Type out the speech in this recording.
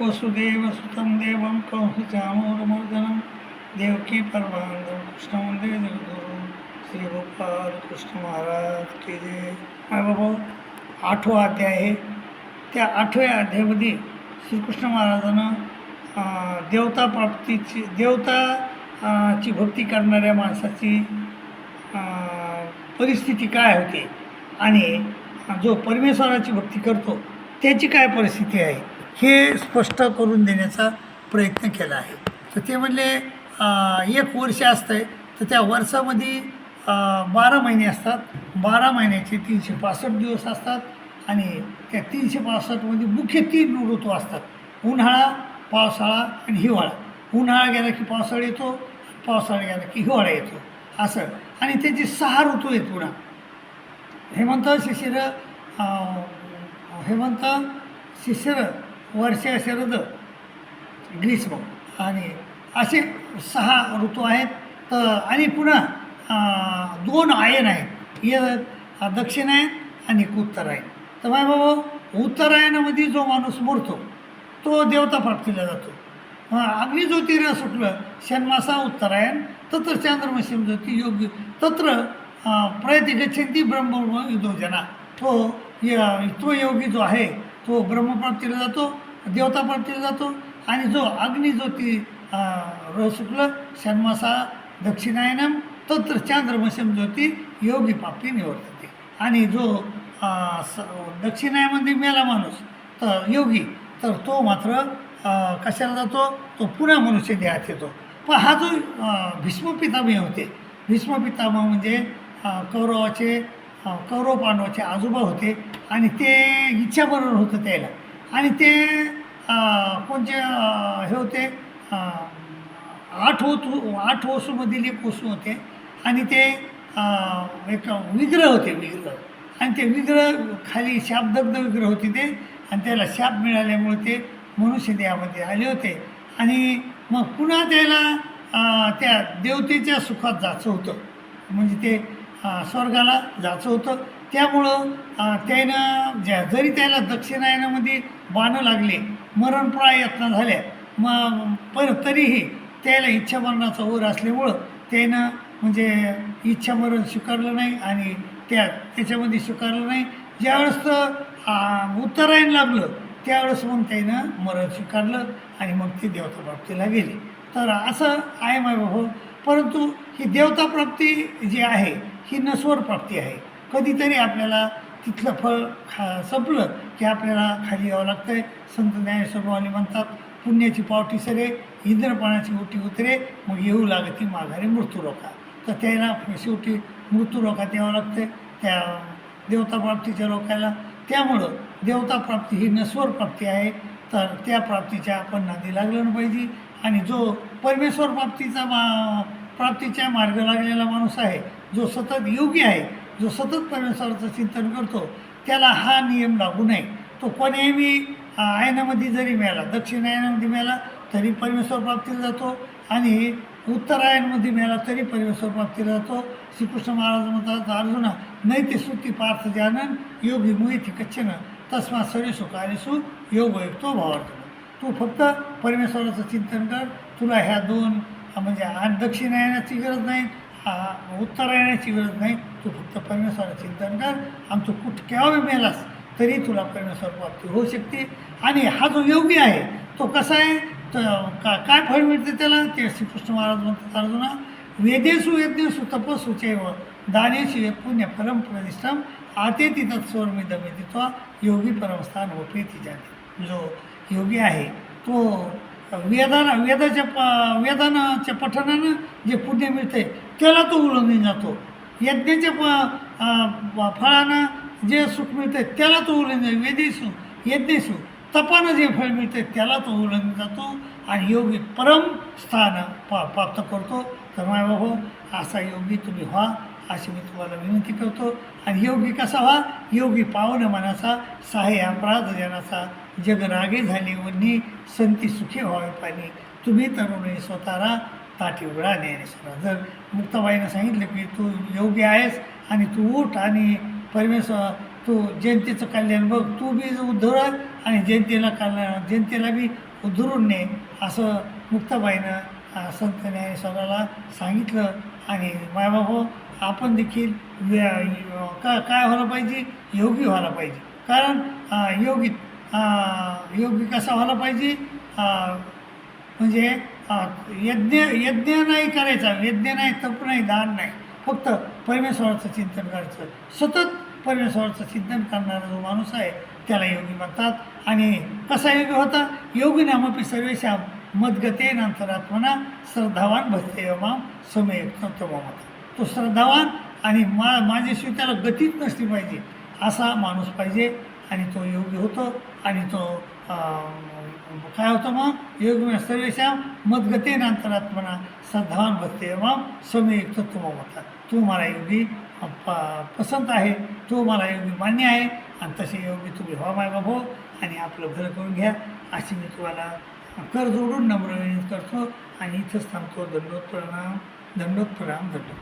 वसुदेव वसुदेवसुतं देवं कंसचाणूरमर्दनं देवकी परमानंद कृष्ण मंदिर जगद्गुरु श्री गोपाल कृष्ण महाराज के जय। बाबा आठवा अध्याय आहे. त्या आठव्या अध्यायामध्ये श्रीकृष्ण महाराजांना देवता प्राप्तीची देवता ची भक्ती करणाऱ्या माणसाची परिस्थिती काय होते? आणि जो परमेश्वराची भक्ती करतो त्याची काय परिस्थिती आहे? हे स्पष्ट करून देण्याचा प्रयत्न केला आहे. तर ते म्हणले एक वर्ष असतं आहे तर त्या वर्षामध्ये बारा महिने असतात. बारा महिन्याचे तीनशे पासष्ट दिवस असतात आणि त्या तीनशे पासष्टमध्ये मुख्य तीन ऋतू असतात. उन्हाळा पावसाळा आणि हिवाळा. उन्हाळा गेला की पावसाळा येतो पावसाळा गेला की हिवाळा येतो. असं. आणि त्याचे सहा ऋतू आहेत पुन्हा. हेमंत शिशिर हेमंत शिशिर वर्ष शरद ग्रीष्म आणि असे सहा ऋतू आहेत. तर आणि पुन्हा दोन आयन आहेत. एक दक्षिणायन आणि एक उत्तरायण तर माय बाबा उत्तरायणामध्ये जो माणूस मोडतो तो देवता प्राप्तीला जातो. अं, सुटलं षण्मासा उत्तरायण तत्र चांद्रमशीम ज्योती योग्य तत्र अं, प्रयती ब्रह्म युद्धो तो य- तो योगी जो आहे तो ब्रह्मप्राप्तीला जातो देवताप्राप्तीला जातो आणि जो अग्नी जो ती शुक्ल षण्मासा दक्षिणायनम तत्र चांद्रमशम ज्योती योगी प्राप्ती निवडते आणि जो स दक्षिणायमध्ये मेला माणूस तर योगी तर तो मात्र कशाला जातो? तो पुन्हा मनुष्य देहात येतो. पण हा जो अं, भीष्म पितामह होते. भीष्म पितामह म्हणजे कौरवाचे कौरव पांडवाचे आजोबा होते आणि ते इच्छाबरोबर होतं त्याला. आणि ते कोणते कोणचे हे होते आठ वसू आठ वसूमधील एक वसू होते आणि ते एक विग्रह होते विग्रह. आणि ते विग्रह खाली शापदग्ध विग्रह होते ते आणि त्याला शाप मिळाल्यामुळे ते मनुष्य देहामध्ये आले होते. आणि मग पुन्हा त्याला त्या देवतेच्या सुखात जायचं होतं. म्हणजे ते स्वर्गाला जायचं होतं. त्यामुळं त्यानं ज्या जरी त्याला दक्षिणायनामध्ये बाणं लागले मरणप्राय यातना झाल्या मग पर तरीही त्याला इच्छा मरणाचा ओर असल्यामुळं त्यानं म्हणजे इच्छा मरण स्वीकारलं नाही आणि त्या त्याच्यामध्ये स्वीकारलं नाही. ज्यावेळेस तर, उत्तरायण लागलं त्यावेळेस मग त्यानं मरण स्वीकारलं आणि मग ते देवता प्राप्तीला गेले. तर असं आहे माय बाबा परंतु ही देवता प्राप्ती जी आहे ही नश्वर प्राप्ती आहे. कधीतरी आपल्याला तिथलं फळ खा संपलं की आपल्याला खाली यावं लागतं आहे संत ज्ञानेश्वरवाले म्हणतात पुण्याची पावटी सरे इंद्रपणाची ओटी उतरे मग येऊ लागती माघारी मृत्यू रोखा तर त्याला शेवटी मृत्यू रोखात यावं लागतं त्या देवताप्राप्तीच्या रोखायला त्यामुळं देवताप्राप्ती ही नस्वर प्राप्ती आहे. तर त्या प्राप्तीच्या आपण नादी लागलं पाहिजे. आणि जो परमेश्वर प्राप्तीचा मा प्राप्तीच्या मार्ग लागलेला माणूस आहे जो सतत योगी आहे जो सतत परमेश्वराचं चिंतन करतो त्याला हा नियम लागू नये. तो कोणीही आयनामध्ये जरी मिळाला दक्षिण आयनामध्ये मिळाला तरी परमेश्वर प्राप्तीला जातो आणि उत्तरायणमध्ये मिळाला तरी परमेश्वर प्राप्तीला जातो. श्रीकृष्ण महाराज म्हणतात अर्जुना नैते सुती पार्थ जानन योगी मुहिती कच्छन तस्मा सरेसु कार्यसु योग युक्तो भावार्थ तू फक्त परमेश्वराचं चिंतन कर. तुला ह्या दोन म्हणजे म्हणजे आणि दक्षिणायनाची गरज नाही उत्तर उत्तरायणाची गरज नाही. तू फक्त परमेश्वर चिंतन कर. आमचं कुठं केव्हा बी मेलास तरी तुला परमेश्वर प्राप्ती होऊ शकते. आणि हा जो योगी आहे तो कसा आहे? तर का काय फळ मिळते त्याला? ते श्रीकृष्ण महाराज म्हणतात अर्जुना वेदेसु यज्ञेषु तपसु चैव दानेसु यत् पुण्य परम प्रतिष्ठम। आते ती दमे तिथवा योगी परमस्थान होते तिच्या जो योगी आहे तो वेदानं वेदाच्या प वेदानाच्या पठणानं जे पुण्य मिळते त्याला तो उलंघून जातो. यज्ञाच्या प फळानं जे सुख मिळते त्याला तो उलंघून वेदेसु यज्ञेसू तपानं जे फळ मिळते त्याला तो उलंघून जातो आणि योगी परम स्थान पा प्राप्त करतो. तर माय बाबा असा योगी तुम्ही व्हा अशी मी तुम्हाला विनंती करतो. आणि योगी कसा व्हा? योगी पावन मनाचा सहाय्य अपराध जनाचा जग रागे झाले वन्नी संती सुखी व्हावे पाणी. तुम्ही तरुणी स्वतःला ताटी उघडाने जर मुक्ताबाईनं सांगितलं की तू योगी आहेस आणि तू उठ आणि परमेश्वर तू जनतेचं कल्याण बघ. तू बी उद्धव आणि जनतेला कल्याण जनतेला बी उद्धरून ने. असं मुक्ताबाईनं संत ज्ञानेश्वराला सांगितलं. आणि मायबाबा आपण देखील का काय व्हायला पाहिजे? योगी व्हायला पाहिजे. कारण योगी योगी कसा व्हायला पाहिजे. म्हणजे यज्ञ यज्ञ नाही करायचा. यज्ञ नाही तप नाही दान नाही. फक्त परमेश्वराचं चिंतन करायचं. सतत परमेश्वराचं चिंतन करणारा जो माणूस आहे त्याला योगी म्हणतात. आणि कसा योगी होता? योगी नामपी सर्वेशा मदगते नंतरात्मना श्रद्धावान भजते माम समयुक्त होता तो श्रद्धावान आणि मा माझ्याशिवाय त्याला गतीच नसली पाहिजे. असा माणूस पाहिजे. आणि तो योगी होतो आणि तो काय होतं मग? योग सर्वेशा मदगते नंतरात्मना श्रद्धावान भक्ते माम समयुक्त होता तू मला योगी प पसंत आहे. तो मला योगी मान्य आहे. आणि तसे योगी तुम्ही व्हा माय बाबो आणि आपलं घर करून घ्या. अशी मी तुम्हाला कर जोडून नम्र विनंती करतो. आणि इथंच थांबतो. दंडोत्प्रणाम दंडोत्प्रणाम दंडो